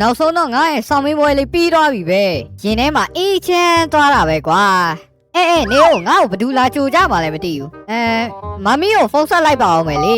နောက်ဆုံးတော့ငါရဲ့ဆောင်းမင်းပွဲလေးပြီးသွားပြီပဲရင်ထဲမှာအေးချမ်းသွားတာပဲကွာအဲအဲနေကိုငါ့ကိုဘယ်သူလာကြိုကြမှာလဲမသိဘူးအဲမမီကိုဖုန်းဆက်လိုက်ပါအောင်မယ်လေ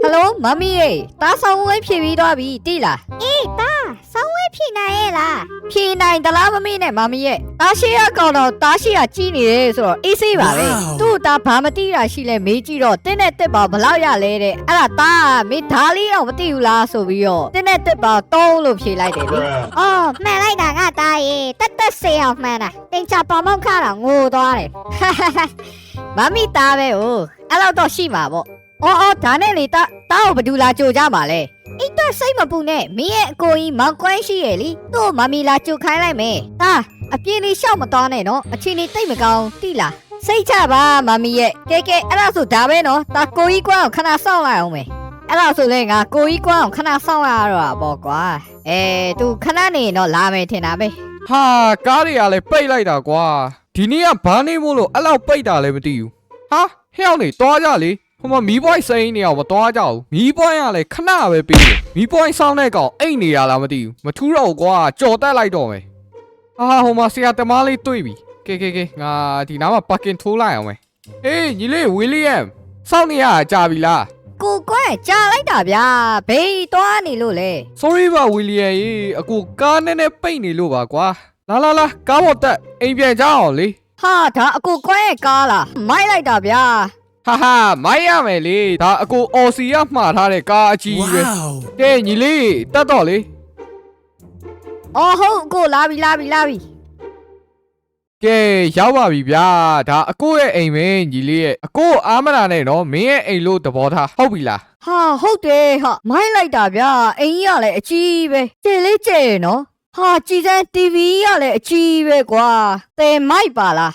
ဟယ်လိုမမီရေတားဆောင်းဝဲဖြည့်ပြီးသွားပြီတိလားအေးတာ ဆောင်းဝဲဖြည့်နိုင်ရဲ့လားဖြည့်နိုင်သလားမမီနဲ့မမီရဲ့တားရှိရကောင်တော့တားရှိရကြီးနေတယ်ဆိုတော့အေးဆေးပါပဲ Wow. သူ့တာဘာမတိတာရှိလဲမေးကြည့်တော့တင်းနဲ့တက်ပါဘလောက်ရလဲတဲ့အဲ့ဒါတားမေးဒါလေးတော့မသိဘူးလားဆိုပြီးတော့တင်းနဲ့တက်ပါတုံးလို့ဖြေလိုက်တယ်လေအော်မှန်လိုက်တာငါတာရေတက်တက်စေအောင်မှန်တာတင်ချပေါမောက်ခါတော့ငိုသွားတယ်မမီတားပဲဟိုအဲ့လောက်တော့ရှိမှာပေါ့အော်အော်ဒါနဲ့လေတာတားကိုဘယ်သူလာကြိုကြမှာလဲ အိတ်တော့စိတ်မပူနဲ့မင်းရဲ့အကိုကြီးမောင်ကွန်းရှိရဲ့လीသူ့ကိုမမီလာကြိုခိုင်းလိုက်မယ်တားအပြင်းလေးရှောက်မသွားနဲ့နော်အချင်းလေးတိတ်မကောင်းတိလားစိတ်ချပါမမီရဲ့ကဲကဲအဲ့ဒါဆိုဒါပဲနော်တာကိုကြီးကွန်းကိုခဏစောင့်လိုက်အောင်မယ်အဲ့ဒါဆိုလေငါကိုကြီးကွန်းကိုခဏစောင့်ရတော့ပါပေါ့ကွာအဲသူခဏနေရင်တော့လာမယ်ထင်တာပဲဟာကားတွေကလည်းပိတ်လိုက်တာကွာဒီနေ့ကဘာနေမို့လို့အဲ့လောက်ပိတ်တာလည်းမသိဘူးဟာဟဲ့အောင်နေတွားကြလေ ဟိုမှာမီးပွိုင်းစိမ်းနေအောင်မတွားကြဘူးမီးပွိုင်းကလည်းခဏပဲပြီးတယ်မီးပွိုင်းဆောင်းတဲ့ကောင်အိတ်နေရလားမသိဘူးမထူးတော့ဘူးကွာကြော်တက်လိုက်တော့မယ်ဟာဟိုမှာဆရာသမားလေးတွေ့ပြီကဲကဲကဲငါဒီနားမှာပါကင်ထိုးလိုက်အောင်မယ်အေးညီလေးဝီလီယမ်စောင့်နေရတာကြာပြီလားကိုကွန်းကြားလိုက်တာဗျာဘေးသွားနေလို့လေ sorry ပါဝီလီယမ်ရေအကူကားနဲ့နဲ့ပိတ်နေလို့ပါကွာလာလာလာကားပေါ်တက်အိမ်ပြန်ကြအောင်လေဟာဒါအကိုကွန်းရဲ့ကားလားမိုက်လိုက်တာဗျာ ဟာဟာမိုင်းရမယ်လေဒါအကိုအော်စီရမှားထားတဲ့ကားအကြီးပဲ Wow. ကဲညီလေးတက်တော့လေအော်ဟုတ်အကိုလာပြီလာပြီလာပြီကဲရောက်ပါပြီဗျာဒါအကိုရဲ့အိမ်ပဲညီလေးရဲ့အကိုအားမနာနဲ့နော်မင်းရဲ့အိမ်လို့သဘောထားဟုတ်ပြီလားဟာဟုတ်တယ်ဟာမိုက်လိုက်တာဗျာအိမ်ကြီးကလည်းအကြီးပဲကျဲလေးကျဲရနော်ဟာကြည်စမ်း TV ကလည်းအကြီးပဲကွာတဲမိုက်ပါလား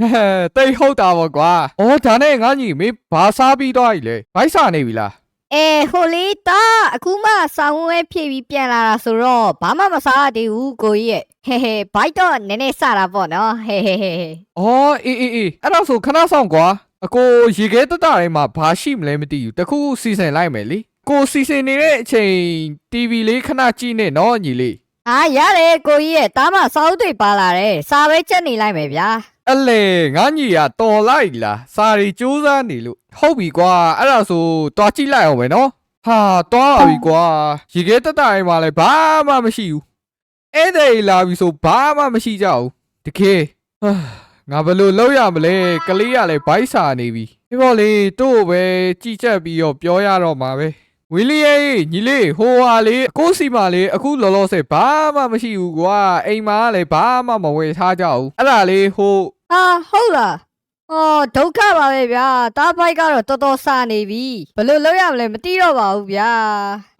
ဟဲ့တိတ်ဟုတ်တာပေါ့ကွာအော်ဒါနဲ့ငါညီမင်းဘာစားပြီးတော့ ਈ လဲဘိုက်စာနေပြီလားအဲဟိုလေးတာအခုမှဆောင်းဝဲဖြည့်ပြီးပြန်လာတာဆိုတော့ဘာမှမစားရသေးဘူးကိုကြီးရဲ့ဟဲဟဲဘိုက်တော့နည်းနည်းစတာပေါ့နော်ဟဲဟဲဟဲဟဲအော်အေးအေးအေးအဲ့တော့ဆိုခဏဆောင်ကွာအကိုရေခဲတက်တာတိုင်းမှာဘာရှိမလဲမသိဘူးတခုခုစီစဉ်လိုက်မယ်လေကိုစီစဉ်နေတဲ့အချိန် TV လေးခဏကြည့်နေနော်ညီလေး အာရတယ်ကိုကြီးရဲ့တားမစောင်းတွေပါလာတယ်စာပဲချက်နေလိုက်မယ်ဗျာအလေငါညီကတော်လိုက်လားစာရီစူးစမ်းနေလို့ဟုတ်ပြီကွာအဲ့ဒါဆိုတွားကြည့်လိုက်အောင်မယ်နော်ဟာတွားပါပြီကွာရေခဲတက်တာတိုင်းမှာလည်းဘာမှမရှိဘူးအဲ့ဒါကြီးလာပြီဆိုဘာမှမရှိကြဘူးတကယ်ဟာငါဘယ်လိုလုပ်ရမလဲကလေးကလည်းဘိုက်စာနေပြီဒီပေါ့လေတို့ကိုပဲကြည့်ချက်ပြီးတော့ပြောရတော့မှာပဲ ဝီလီယေညီလေးဟိုဟာလေအကိုစီမာလေအခုလောလောဆယ်ဘာမှမရှိဘူးကွာအိမ်မှာကလည်းဘာမှမဝယ်ထားကြဘူးအဲ့ဒါလေးဟိုဟာဟုတ်လားအော်ဒုက္ခပါပဲဗျာတားဘိုက်ကတော့တော်တော်စာနေပြီဘယ်လိုလုပ်ရမလဲမသိတော့ပါဘူးဗျာ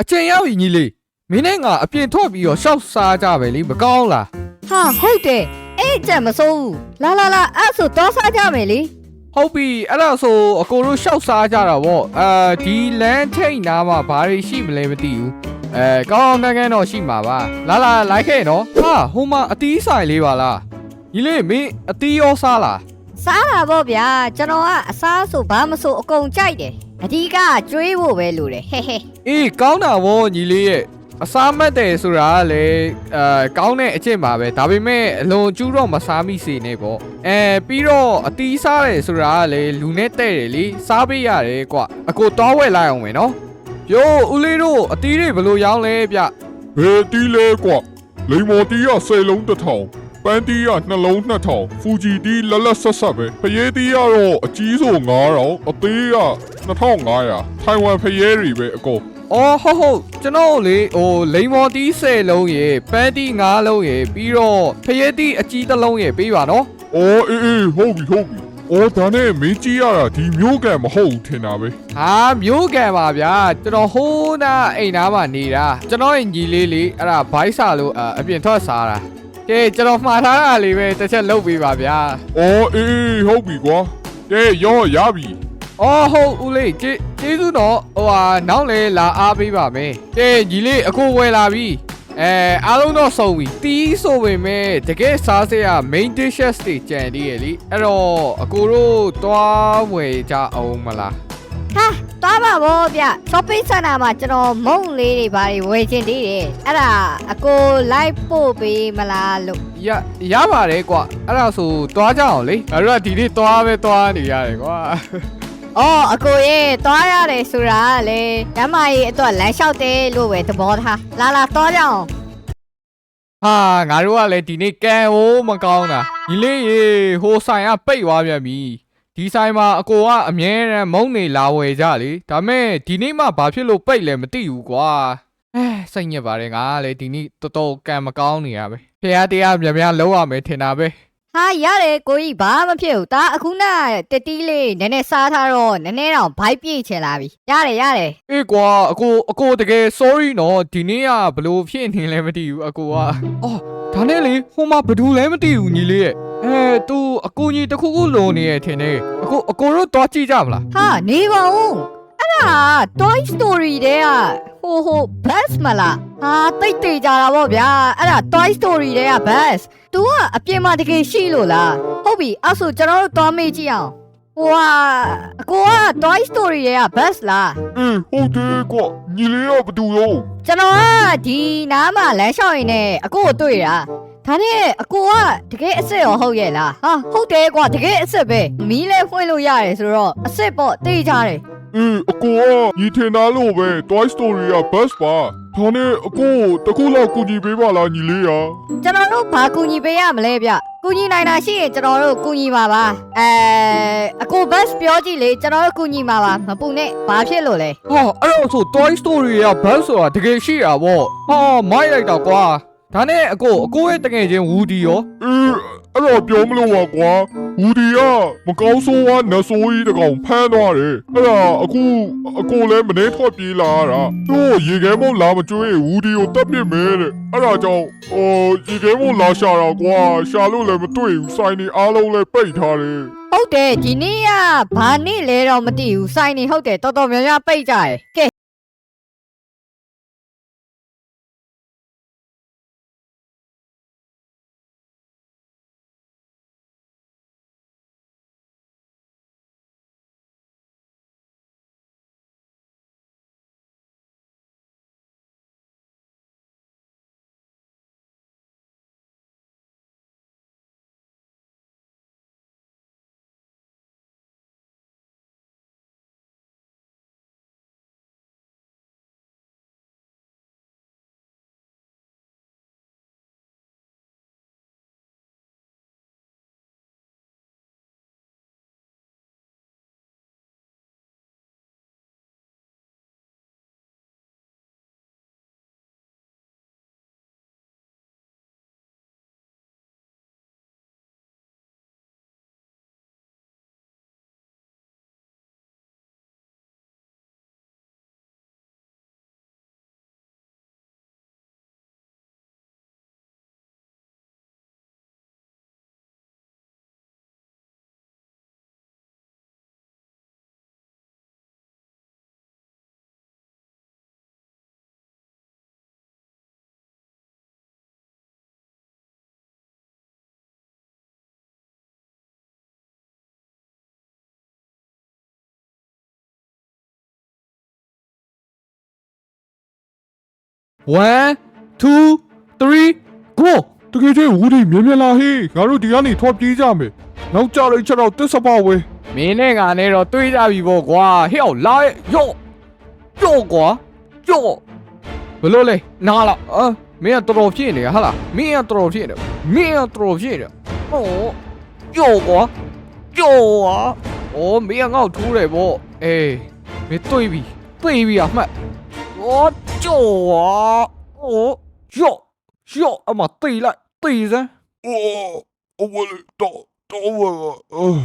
အချိန်ရောက်ပြီညီလေးမင်းနဲ့ငါအပြင်ထွက်ပြီးတော့ရှောက်စားကြပဲလေမကောင်းလားဟာဟုတ်တယ်အဲ့ကြက်မစိုးဘူးလာလာလာအဲ့ဆိုတော့စားကြမယ်လေ ဟုတ်ပြီအဲ့ဒါဆိုအကိုတို့ရှောက်စားကြတာဗောအာဒီလမ်းထိတ်နားမှာဘာတွေရှိမလဲမသိဘူးအဲကောင်းကောင်းတန်းကန်းတော့ရှိမှာပါလာလာလိုက်ခဲ့နော်ဟာဟိုမှာအတီးဆိုင်လေးပါလားညီလေးမင်းအတီးရောစားလားစားတာပေါ့ဗျာကျွန်တော်ကအစားဆိုဘာမဆိုအကုန်ကြိုက်တယ်အဓိကကျွေးဖို့ပဲလိုတယ်ဟဲဟဲအေးကောင်းတာဗောညီလေးရဲ့ အစားမတ်တယ်ဆိုတာကလည်းအဲကောင်းတဲ့အကျင့်ပါပဲဒါပေမဲ့အလွန်ကျူးတော့မစားမိစေနဲ့ပေါ့အဲပြီးတော့အတီးစားတယ်ဆိုတာကလည်းလူနဲ့တဲ့တယ်လေစားပေးရတယ်ကွအကိုတောင်းဝဲလိုက်အောင်မယ်နော်ယိုးဦးလေးတို့အတီးတွေဘယ်လိုရောင်းလဲဗျဘယ်တီးလဲကွာလိမ္မော်တီးက10လုံးတစ်ထောင်ပန်းတီးကနှလုံး2000ဖူဂျီတီးလက်လက်ဆက်ဆက်ပဲဖရဲတီးကတော့အကြီးဆို9000အသေးက2500ထိုင်ဝမ်ဖရဲတွေပဲအကုန် အော်ဟုတ်ဟုတ်ကျွန်တော်လေဟိုလိန်မော်တီး10လုံးရေပန်းတီး9လုံးရေပြီးတော့ဖရဲတီးအကြီးတစ်လုံးရေပေးပါနော်အော်အေးအေးဟုတ်ပြီဟုတ်ပြီအော်ဒါနဲ့မင်းကြီးရတာဒီမျိုးကံမဟုတ်ဘူးထင်တာပဲဟာမျိုးကံပါဗျာကျွန်တော်ဟိုးနာအိမ်သားမှာနေတာကျွန်တော်ရဲ့ညီလေးလေးအဲ့ဒါဘိုက်စာလို့အအပြင်ထွက်စားတာကဲကျွန်တော်မှားထားတာလေးပဲတစ်ချက်လုပ်ပေးပါဗျာအော်အေးအေးဟုတ်ပြီကွာကဲရောရပြီ အော်ဟုတ်ဦးလေးကျေးကျေးဇူးတော့ဟိုဟာနောက်လေလာအားပေးပါမယ်ကဲညီလေးအခုဝယ်လာပြီအဲအားလုံးတော့စုံပြီတီးဆိုပေမဲ့တကယ်စားစရာ main dishes တွေကြံသေးရလीအဲ့တော့အကိုတို့တွားဝယ်ကြအောင်မလားဟာသွားပါဗောဗျ shopping center မှာကျွန်တော်မုံလေးတွေဘာတွေဝယ်ချင်သေးတယ်အဲ့ဒါအကိုလိုက်ပို့ပေးမလားလို့ရရပါတယ်ကွာအဲ့ဒါဆိုသွားကြအောင်လေအဲ့တော့ဒီနေ့သွားပဲသွားနေရတယ်ကွာ အော်အကိုရေသွားရတယ်ဆိုတာကလေဓမ္မကြီးအတွက်လမ်းလျှောက်တယ်လို့ပဲသဘောထားလာလာသွားကြအောင်ဟာငါတို့ကလည်းဒီနေ့ကန်ဟိုးမကောင်းတာညီလေးရေဟိုဆိုင်ကပိတ်သွားပြန်ပြီဒီဆိုင်မှာအကိုကအမြဲတမ်းမုံနေလာဝယ်ကြလေဒါမဲ့ဒီနေ့မှဘာဖြစ်လို့ပိတ်လဲမသိဘူးကွာအဲစိတ်ညစ်ပါတယ်ငါကလည်းဒီနေ့တော်တော်ကန်မကောင်းနေရပဲဖះတရားမြများလုံးရမယ်ထင်တာပဲ ဟာရတယ်ကိုကြီးဘာမှမဖြစ်ဘူးဒါအခုနတတီးလေးနည်းနည်းစားထားတော့နည်းနည်းတော့ဘိုက်ပြည့်ချင်လာပြီရတယ်ရတယ်အေးကွာအကိုအကိုတကယ် sorry နော်ဒီနေ့ကဘလို့ဖြစ်နေလဲမသိဘူးအကိုကအော်ဒါနဲ့လေဟိုမှာဘယ်သူလဲမသိဘူးညီလေးရဲ့အဲသူအကိုကြီးတစ်ခုခုလိုနေရထင်တယ်အကိုအကိုတို့တွားကြည့်ကြမလားဟာနေပါဦး အဲ့ဒါ Toy Story တဲ့ကဟိုဟို bus မလားဟာတိတ်တိတ်ကြတာဗောဗျာအဲ့ဒါ Toy Story တဲ့က bus तू ကအပြင်မှာတကယ်ရှိလို့လားဟုတ်ပြီအဲ့ဆိုကျွန်တော်တို့သွားမေးကြည့်အောင်ဟိုဟာအကိုက Toy Story တဲ့က bus လားအေးဟုတ်တယ်ကွာညီလေးကဘသူရောကျွန်တော်ကဒီနားမှာလမ်းလျှောက်ရင်းနဲ့အကိုကိုတွေ့တာဒါနဲ့အကိုကတကယ်အစ်စ်ရောဟုတ်ရဲ့လားဟာဟုတ်တယ်ကွာတကယ်အစ်စ်ပဲမီးလဲဖွင့်လို့ရတယ်ဆိုတော့အစ်စ်ပေါ့သိကြတယ် အေးအကိုကညီထင်သားလို့ပဲ Toy Story က bus ပါဒါနဲ့အကိုတခုလောက်ကူညီပေးပါလားညီလေးရာကျွန်တော်တို့ဘာကူညီပေးရမလဲဗျကူညီနိုင်တာရှိရင်ကျွန်တော်တို့ကူညီပါပါအဲအကိုဘတ်ပြောကြည့်လေကျွန်တော်တို့ကူညီပါပါမပူနဲ့ဘာဖြစ်လို့လဲဟာအဲ့တော့ဆို Toy Story ကဘတ်ဆိုတာတကယ်ရှိတာဗောဟာမိုက်လိုက်တော့ကွာဒါနဲ့အကိုအကိုရဲ့တကယ်ချင်း Woody ရောအေး အဲ့တော့ပြောမလို့ပါကွာဝူဒီကမကောင်းဆိုးဝါနတ်ဆိုးကြီးတကောင်ဖမ်းသွားတယ်အဲ့ဒါအခုအကိုလည်းမနေထွက်ပြေးလာရတာသူ့ကိုရေခဲမုံလာမကျွေးဝူဒီကိုတက်ပစ်မဲတဲ့အဲ့ဒါကြောင့်ဟိုရေခဲမုံလာရှာတာကွာရှာလို့လည်းမတွေ့ဘူးစိုင်းနေအားလုံးလည်းပိတ်ထားတယ်ဟုတ်တယ်ဒီနေ့ကဘာနေ့လဲတော့မသိဘူးစိုင်းနေဟုတ်တယ်တော်တော်များများပိတ်ကြတယ်ကဲ 1 2 3 go တကယ်ချင်းဝူဒီမြင်မြင်လာဟေးငါတို့ဒီကနေထွက်ပြေးကြမယ်နောက်ကြတော့ချက်တော့တစ္ဆပါဝဲမင်းနဲ့ငါနဲ့တော့တွေးကြပြီပေါ့ကွာဟဲ့အောင်လာရဲ့ယော့ယော့ကွာယော့ဘလို့လဲနားလာအာမင်းကတော်တော်ဖြစ်နေရဟာလားမင်းကတော်တော်ဖြစ်နေမင်းကတော်တော်ဖြစ်နေဟောယော့ကွာယော့ကွာအော်မင်းကငေါ့ထိုးတယ်ပေါ့အေးမင်းတွေးပြီတွေးပြီအမှတ် အော်ယော့ကွာအော်ယော့ယော့အမတေးလိုက်တေးစမ်းအိုးအဝလေတော့တော့ဝဲအော်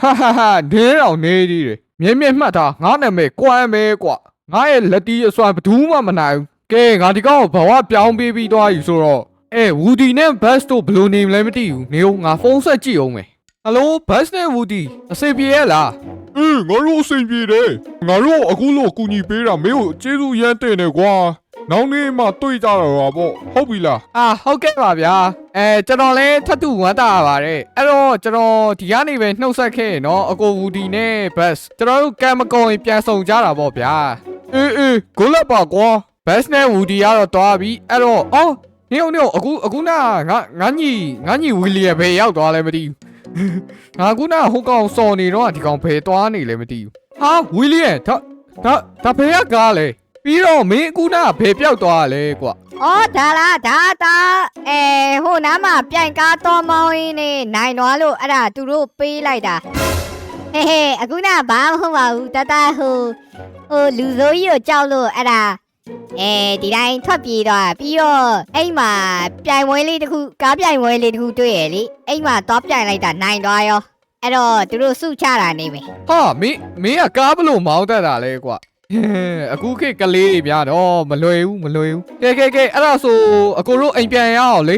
ဟာဟာဟာဒင်းအောင်နေကြီးတယ်မြဲမြဲမှတ်ထားငါနာမည်ကွမ်းမဲကွာငါရဲ့လက်တီးအစွမ်းဘယ်သူမှမနိုင်ဘူးကဲငါဒီကောင်ကိုဘဝပြောင်းပေးပြီးသွားပြီဆိုတော့အဲဝူဒီနဲ့ဘတ်တို့ဘယ်လိုနေမလဲမသိဘူးနေဦးငါဖုန်းဆက်ကြည့်အောင်မယ်ဟယ်လိုဘတ်နဲ့ဝူဒီအစိပ်ပြေရဲ့လား အေးငါတို့အဆင်ပြေတယ်ငါတို့အခုလို့ကူညီပေးတာမင်းကိုကျေးဇူးရမ်းတင်တယ်ကွာနောက်နေ့မှတွေ့ကြတော့တာပေါ့ဟုတ်ပြီလားအာဟုတ်ကဲ့ပါဗျာအဲကျွန်တော်လည်းထပ်တူဝမ်းတာပါပါတယ်အဲ့တော့ကျွန်တော်ဒီကနေပဲနှုတ်ဆက်ခဲ့ရင်နော်အကိုဝူဒီနဲ့ဘတ်ကျွန်တော်တို့ကံမကုံရင်ပြန်ဆောင်ကြတာပေါ့ဗျာအေးအေးကိုလက်ပါကွာဘတ်နဲ့ဝူဒီကတော့တွားပြီအဲ့တော့အော်နေအောင်နေအောင်အခုအခုနာငါငါညီငါညီဝီလီယံဘယ်ရောက်သွားလဲမသိဘူး ငါခုနဟိုကောင်စော်နေတော့ဒီကောင်ဘယ်သွားနေလဲမသိဘူးဟာဝီလီယံဒါဒါဒါဘယ်ကကားလဲပြီးတော့မင်းအခုနာဘယ်ပြောက်သွားလဲကွာအော်ဒါလားဒါဒါအဲဟိုနားမှာပြိုင်ကားတော်မောင်းရင်းနဲ့နိုင်သွားလို့အဲ့ဒါသူတို့ပေးလိုက်တာဟေးဟေးအခုနကဘာမှမဟုတ်ပါဘူးတတဟိုဟိုလူစိုးကြီးကိုကြောက်လို့အဲ့ဒါ အဲဒီတိုင်းထွက်ပြေးသွားတာပြီးတော့အိမ်မှာပြိုင်ပွဲလေးတစ်ခုကားပြိုင်ပွဲလေးတစ်ခုတွေ့ရလေအိမ်မှာတော့ပြိုင်လိုက်တာနိုင်သွားရောအဲ့တော့သူတို့စုချတာနေမယ်ဟာမင်းမင်းကကားဘလို့မောင်းတတ်တာလဲကွာဟဲအခုခေတ်ကလေးတွေများတော့မလွယ်ဘူးမလွယ်ဘူးကဲကဲကဲအဲ့ဒါဆိုအကိုတို့အိမ်ပြန်ရအောင်လေ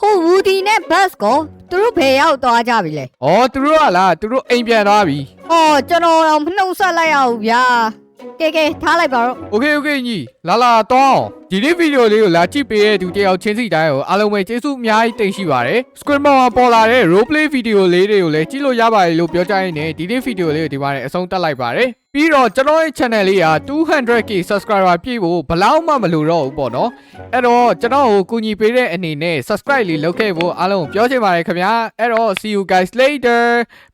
ဟိုဝူဒီနဲ့ဘတ်ကိုသူတို့ဘယ်ရောက်သွားကြပြီလဲဩသူတို့ကလားသူတို့အိမ်ပြန်သွားပြီ။အော်ကျွန်တော်တော့မနှုတ်ဆက်လိုက်ရဘူးဗျာ။ ကဲကဲထားလိုက်ပါတော့ Okay okay ညီလာလာတော့ဒီနေ့ဗီဒီယိုလေးကိုလာကြည့်ပေးတဲ့သူတယောက်ချင်းစီတိုင်းကိုအားလုံးပဲကျေးဇူးအများကြီးတင်ရှိပါတယ် Screen မှာပေါ်လာတဲ့ role play ဗီဒီယိုလေးတွေကိုလည်းကြည့်လို့ရပါတယ်လို့ပြောကြရင်းနဲ့ဒီနေ့ဗီဒီယိုလေးကိုဒီမှာလည်းအဆုံးသတ်လိုက်ပါတယ်ပြီးတော့ကျွန်တော်ရဲ့ channel လေးက 200k subscriber ပြည့်ဖို့ဘလောက်မှမလိုတော့ဘူးပေါ့နော်အဲ့တော့ကျွန်တော်ကိုကူညီပေးတဲ့အနေနဲ့ subscribe လေးလုပ်ခဲ့ဖို့အားလုံးပြောချင်ပါတယ်ခင်ဗျာအဲ့တော့ see you guys later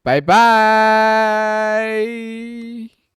bye bye